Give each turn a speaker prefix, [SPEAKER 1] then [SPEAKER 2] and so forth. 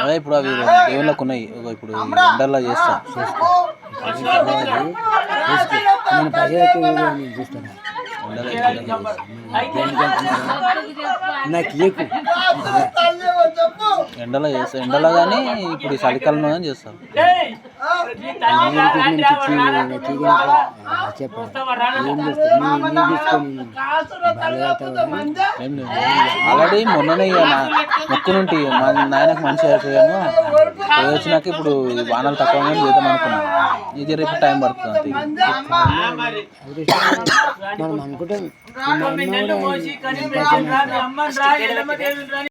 [SPEAKER 1] అదే ఇప్పుడు అవి దేవుళ్ళకు ఉన్నాయి. ఇప్పుడు ఎండర్లా చేస్తా. చూస్తా.
[SPEAKER 2] నేను పదిహేను నేను చూస్తాను
[SPEAKER 1] ఎండలో ఎండలో చేస్తా.
[SPEAKER 2] నాకు ఏకు
[SPEAKER 1] ఎండలో చేస్తా ఎండలో కానీ ఇప్పుడు చలికాలంలో కానీ చేస్తాం ఏం లేదు ఆల్రెడీ మొన్ననే ఇక నా మొక్కునుంటి మా నాయనకు మంచి అయిపోయాము పోయి వచ్చినాక ఇప్పుడు వానలు తక్కువ చేద్దాం అనుకున్నాను ఇది రేపు టైం పడుతుంది
[SPEAKER 2] మనం అనుకుంటాం.